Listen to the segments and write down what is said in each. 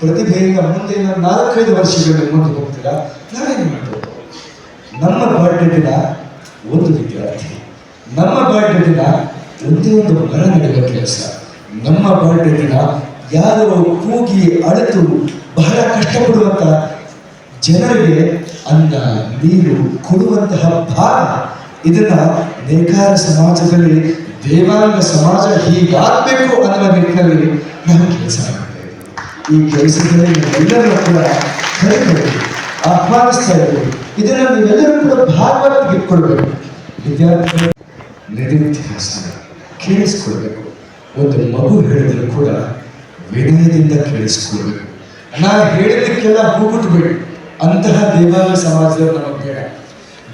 ಪ್ರತಿಭೆಯಿಂದ ಮುಂದಿನ ನಾಲ್ಕೈದು ವರ್ಷಗಳಲ್ಲಿ ಮುಂದೆ ಹೋಗ್ತೀರಾ? ನಾವೇನು ಮಾಡಬೇಕು ನಮ್ಮ ದಿನ ಒಂದು ವಿದ್ಯಾರ್ಥಿ. ನಮ್ಮ ದಿನ ಒಂದೇ ಒಂದು ಮರ ನೆಡುವ ಕೆಲಸ. ನಮ್ಮ ದಿನ ಯಾರೋ ಕೂಗಿ ಅಳೆತು ಬಹಳ ಕಷ್ಟಪಡುವಂತ ಜನರಿಗೆ ಅನ್ನ, ನೀರು ಕೊಡುವಂತಹ ಭಾಗ ಇದನ್ನ ನೇಕಾರ ಸಮಾಜದಲ್ಲಿ ದೇವಾಂಗ ಸಮಾಜ ಹೀಗಾಗಬೇಕು ಅನ್ನುವ ನಿಟ್ಟಿನಲ್ಲಿ ನಾವು ಕೆಲಸ ಮಾಡ್ತೇವೆ. ಈ ಕೆಲಸದಲ್ಲಿ ಎಲ್ಲರೂ ಕೂಡ ಕರೆಬೇಕು ಆಹ್ವಾನಿಸ್ತಾ ಇದ್ದೀವಿ ಇದನ್ನು ನೀವೆಲ್ಲರೂ ಕೂಡ ಭಾಗವಾಗಿ ಇಟ್ಕೊಳ್ಬೇಕು ವಿದ್ಯಾರ್ಥಿಗಳು ನಿಧಿತ್ಯಾಸ ಕೇಳಿಸ್ಕೊಳ್ಬೇಕು ಒಂದು ಮಗು ಹೇಳಿದ್ರು ಕೂಡ ವಿನಯದಿಂದ ಕೇಳಿಸ್ಕೊಳ್ಬೇಕು ನಾ ಹೇಳಿದ್ದಕ್ಕೆಲ್ಲ ಹೋಗ್ಬಿಟ್ಬೇಡಿ ಅಂತಹ ದೇವಾಂಗ ಸಮಾಜದವ್ರು ನಮಗೆ ಬೇಡ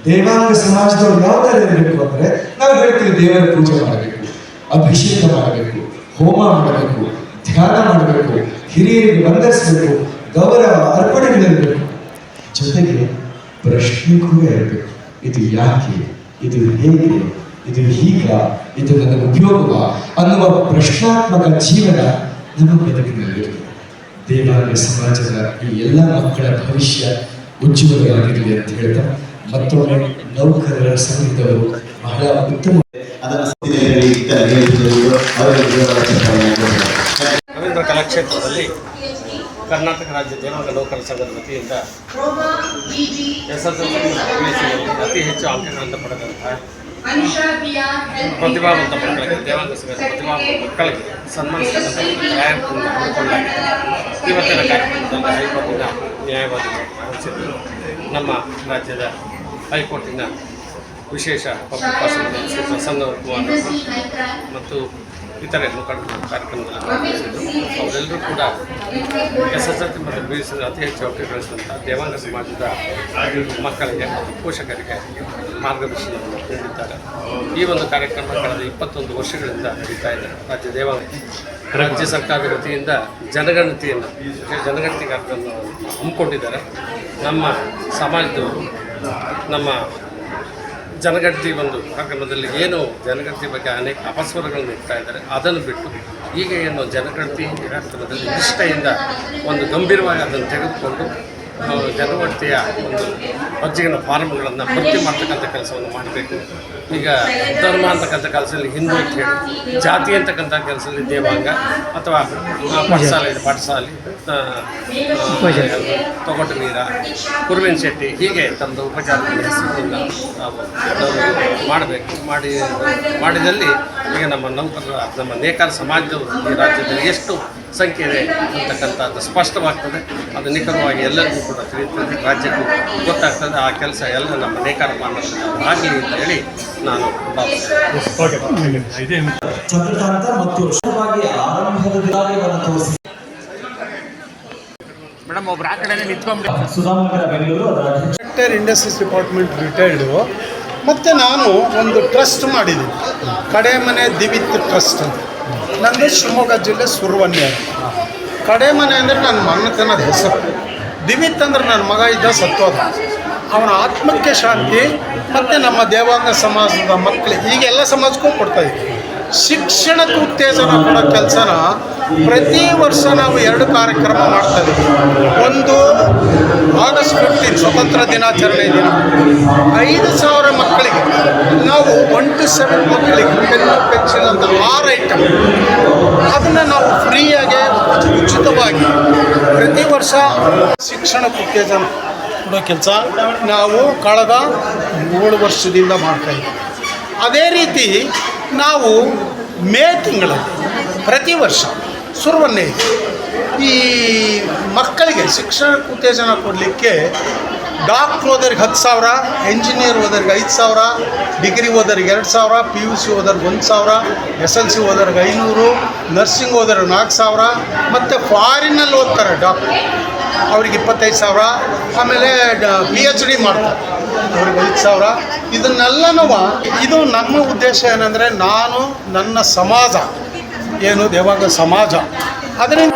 ದೇವಾಂಗ ಸಮಾಜದವ್ರು ಯಾವ ಥರ ಇರಬೇಕು ಅಂದರೆ ನಾವು ಹೇಳ್ತೀವಿ ದೇವರ ಪೂಜೆ ಮಾಡಬೇಕು ಅಭಿಷೇಕ ಮಾಡಬೇಕು ಹೋಮ ಮಾಡಬೇಕು ಧ್ಯಾನ ಮಾಡಬೇಕು, ಹಿರಿಯರಿಗೆ ವಂದಿಸಬೇಕು ಗೌರವ ಅರ್ಪಣೆಗಳಿರಬೇಕು ಜೊತೆಗೆ ಪ್ರಶ್ನೆ ಕೂಡ ಇರಬೇಕು. ಇದು ಯಾಕೆ? ಇದು ಹೇಗೆ? ಇದು ಈಗ? ಇದು ನನ್ನ ಉಪಯೋಗವ? ಅನ್ನುವ ಪ್ರಶ್ನಾತ್ಮಕ ಜೀವನ ನಮ್ಮ ಬದುಕಿನಲ್ಲಿ. ದೇವಾಲಯ ಸಮಾಜದ ಈ ಎಲ್ಲ ಮಕ್ಕಳ ಭವಿಷ್ಯ ಉಜ್ವಲವಾಗಿರಲಿ ಅಂತ ಹೇಳ್ತಾ, ಮತ್ತೊಮ್ಮೆ ನೌಕರರ ಸಂಘದವರು ಬಹಳ ಉತ್ತಮ ಅದನ್ನು ರವೀಂದ್ರ ಕಲಾಕ್ಷೇತ್ರದಲ್ಲಿ ಕರ್ನಾಟಕ ರಾಜ್ಯ ದೇವಾಂಗ ನೌಕರ ಸಂಘದ ವತಿಯಿಂದ ಅತಿ ಹೆಚ್ಚು ಅಂಕಗಳನ್ನು ಪಡೆದಂತಹ ಪ್ರತಿಭಾವಂತ ಮಕ್ಕಳಿಗೆ, ದೇವಾಂಗ ಸಂಘದ ಪ್ರತಿಭಾವಂತ ಮಕ್ಕಳಿಗೆ ಸನ್ಮಾನಿಸಿದಂತಹ ಇವತ್ತಿನ ಕಾರ್ಯಕ್ರಮದಲ್ಲಿ ಹೈಕೋರ್ಟಿನ ನ್ಯಾಯವಾದಿಗಳು ನಮ್ಮ ರಾಜ್ಯದ ಹೈಕೋರ್ಟಿನ ವಿಶೇಷ ಪಬ್ಲಿಕ್ ಪ್ರಾಸಿಕ್ಯೂಟರ್ ಮತ್ತು ಇತರೆ ಮುಖಂಡರು ಕಾರ್ಯಕ್ರಮದಲ್ಲಿ ಅವರೆಲ್ಲರೂ ಕೂಡ ಎಸ್ ಎಸ್ ಎಲ್ ಮತ್ತು ಬಿ ಎಸ್ ಅತಿ ಹೆಚ್ಚು ಅವಕಾಶ ಗಳಿಸಿದಂಥ ದೇವಾಂಗ ಸಮಾಜದ ಮಕ್ಕಳಿಗೆ, ಪೋಷಕರಿಗೆ ಮಾರ್ಗದರ್ಶನವನ್ನು ನೀಡಿದ್ದಾರೆ. ಈ ಒಂದು ಕಾರ್ಯಕ್ರಮ ಕಳೆದ ಇಪ್ಪತ್ತೊಂದು ವರ್ಷಗಳಿಂದ ನಡೀತಾ ಇದೆ. ರಾಜ್ಯ ದೇವಾಲಯ ರಾಜ್ಯ ಸರ್ಕಾರದ ವತಿಯಿಂದ ಜನಗಣತಿಯನ್ನು ಜನಗಣತಿ ಕಾರ್ಯಕ್ರಮವನ್ನು ಹಮ್ಮಿಕೊಂಡಿದ್ದಾರೆ. ನಮ್ಮ ಸಮಾಜದವರು, ನಮ್ಮ ಜನಗಣತಿ ಒಂದು ಕಾರ್ಯಕ್ರಮದಲ್ಲಿ ಏನು ಜನಗಣತಿ ಬಗ್ಗೆ ಅನೇಕ ಅಪಸ್ವರಗಳನ್ನು ಇಡ್ತಾ ಇದ್ದಾರೆ, ಅದನ್ನು ಬಿಟ್ಟು ಈಗ ಏನು ಜನಗಣತಿ ಕಾರ್ಯಕ್ರಮದಲ್ಲಿ ನಿಷ್ಠೆಯಿಂದ ಒಂದು ಗಂಭೀರವಾಗಿ ಅದನ್ನು ತೆಗೆದುಕೊಂಡು ಆ, ಜನಗಣತಿಯ ಒಂದು ಅರ್ಜಿಗಳ ಫಾರ್ಮ್ಗಳನ್ನು ಭರ್ತಿ ಮಾಡ್ತಕ್ಕಂಥ ಕೆಲಸವನ್ನು ಮಾಡಬೇಕು. ಈಗ ಧರ್ಮ ಅಂತಕ್ಕಂಥ ಕೆಲಸದಲ್ಲಿ ಹಿಂದೂ ಅಂತ ಹೇಳಿ ಜಾತಿ ಅಂತಕ್ಕಂಥ ಕೆಲಸದಲ್ಲಿ ದೇವಾಂಗ ಅಥವಾ ಪಾಠಶಾಲೆ ಇದೆ ಪಾಠಶಾಲೆ ತೊಗೊಟ ನೀರ ಕುರುವಿನ ಶೆಟ್ಟಿ ಹೀಗೆ ತಮ್ಮದು ಉಪಚಾರದ ಹೆಸರುಗಳನ್ನು ನಾವು ಮಾಡಬೇಕು. ಮಾಡಿ ಮಾಡಿದಲ್ಲಿ ಈಗ ನಮ್ಮ ನೌಕರರ ನಮ್ಮ ನೇಕಾರ ಸಮಾಜದವರು ಈ ರಾಜ್ಯದಲ್ಲಿ ಎಷ್ಟು ಸಂಖ್ಯೆ ಇದೆ ಅಂತಕ್ಕಂಥದ್ದು ಸ್ಪಷ್ಟವಾಗ್ತದೆ. ಅದು ನಿಖರವಾಗಿ ಎಲ್ಲರಿಗೂ ಕೂಡ ತಿಳಿಯುತ್ತದೆ. ರಾಜ್ಯಕ್ಕೂ ಗೊತ್ತಾಗ್ತದೆ. ಆ ಕೆಲಸ ಎಲ್ಲ ನಮ್ಮ ನೇಕಾರ ಆಗಲಿ ಅಂತ ಹೇಳಿ ನಾನು ಮೇಡಮ್ ಒಬ್ರು ಆ ಇಂಡಸ್ಟ್ರೀಸ್ ಡಿಪಾರ್ಟ್ಮೆಂಟ್ ರಿಟೈರ್ಡು ಮತ್ತು ನಾನು ಒಂದು ಟ್ರಸ್ಟ್ ಮಾಡಿದ್ದೀನಿ. ಕಡೆ ಮನೆ ದಿವಿತ್ ಟ್ರಸ್ಟ್ ಅಂತ. ನಂದು ಶಿವಮೊಗ್ಗ ಜಿಲ್ಲೆ ಸುರ್ವನ್ಯ ಕಡೆ ಮನೆ ಅಂದರೆ ನನ್ನ ಮಗನತನದ ಹೆಸರು. ದಿವಿತ್ ಅಂದ್ರೆ ನನ್ನ ಮಗ ಇದ್ದ ಸತ್ತೋದ ಅವನ ಆತ್ಮಕ್ಕೆ ಶಾಂತಿ, ಮತ್ತು ನಮ್ಮ ದೇವಾಂಗ ಸಮಾಜದ ಮಕ್ಕಳು ಈಗ ಎಲ್ಲ ಸಮಾಜಕ್ಕೂ ಕೊಡ್ತಾ ಇದ್ದೀವಿ ಶಿಕ್ಷಣಕ್ಕೆ ಉತ್ತೇಜನ ಕೊಡೋ ಕೆಲಸನ ಪ್ರತಿ ವರ್ಷ ನಾವು ಕಾರ್ಯಕ್ರಮ ಮಾಡ್ತಾ ಇದ್ದೀವಿ ಒಂದು ಆಗಸ್ಟ್ ಫಿಫ್ಟೀನ್ ಸ್ವತಂತ್ರ ದಿನಾಚರಣೆ ದಿನ. ಐದು ಸಾವಿರ ಮಕ್ಕಳಿಗೆ ನಾವು ಒನ್ ಟು ಸೆವೆನ್ ಮಕ್ಕಳಿಗೆ ಪೆನ್ನು ಪೆನ್ಸಿಲ್ ಅಂತ ಆರು ಐಟಮ್ ಅದನ್ನು ನಾವು ಫ್ರೀಯಾಗಿ ಉಚಿತವಾಗಿ ಪ್ರತಿ ವರ್ಷ ಶಿಕ್ಷಣ ಉತ್ತೇಜನ ಕೊಡೋ ಕೆಲಸ ನಾವು ಕಳೆದ ಮೂರು ವರ್ಷದಿಂದ ಮಾಡ್ತಾ ಅದೇ ರೀತಿ ನಾವು ಮೇ ತಿಂಗಳಲ್ಲಿ ಪ್ರತಿ ವರ್ಷ ಸುರುವನ್ನೇ ಈ ಮಕ್ಕಳಿಗೆ ಶಿಕ್ಷಣಕ್ಕೆ ಉತ್ತೇಜನ ಕೊಡಲಿಕ್ಕೆ ಡಾಕ್ಟ್ರ್ ಓದೋರಿಗೆ ಹತ್ತು ಸಾವಿರ ಇಂಜಿನಿಯರ್ ಓದೋರಿಗೆ ಐದು ಸಾವಿರ, ಡಿಗ್ರಿ ಓದೋರಿಗೆ ಎರಡು ಸಾವಿರ, ಪಿ ಯು ಸಿ ಓದೋರಿಗೆ ಒಂದು ಸಾವಿರ, ಎಸ್ ಎಲ್ ಸಿ ಓದೋರಿಗೆ ಐನೂರು, ನರ್ಸಿಂಗ್ ಓದೋರಿಗೆ ನಾಲ್ಕು ಸಾವಿರ, ಮತ್ತು ಫಾರಿನಲ್ಲಿ ಓದ್ತಾರೆ ಡಾಕ್ಟ್ರ್. ಅವ್ರಿಗೆ ಇಪ್ಪತ್ತೈದು ಸಾವಿರ, ಆಮೇಲೆ ಪಿ ಎಚ್ ಡಿ ಮಾಡ್ತಾರೆ. ಅವ್ರಿಗೆ ಐದು ಸಾವಿರ. ಇದನ್ನೆಲ್ಲನೂ ಇದು ನಮ್ಮ ಉದ್ದೇಶ ಏನಂದರೆ ನಾನು ನನ್ನ ಸಮಾಜ, ಏನು ದೇವಾಂಗ ಸಮಾಜ. ಅದರಿಂದ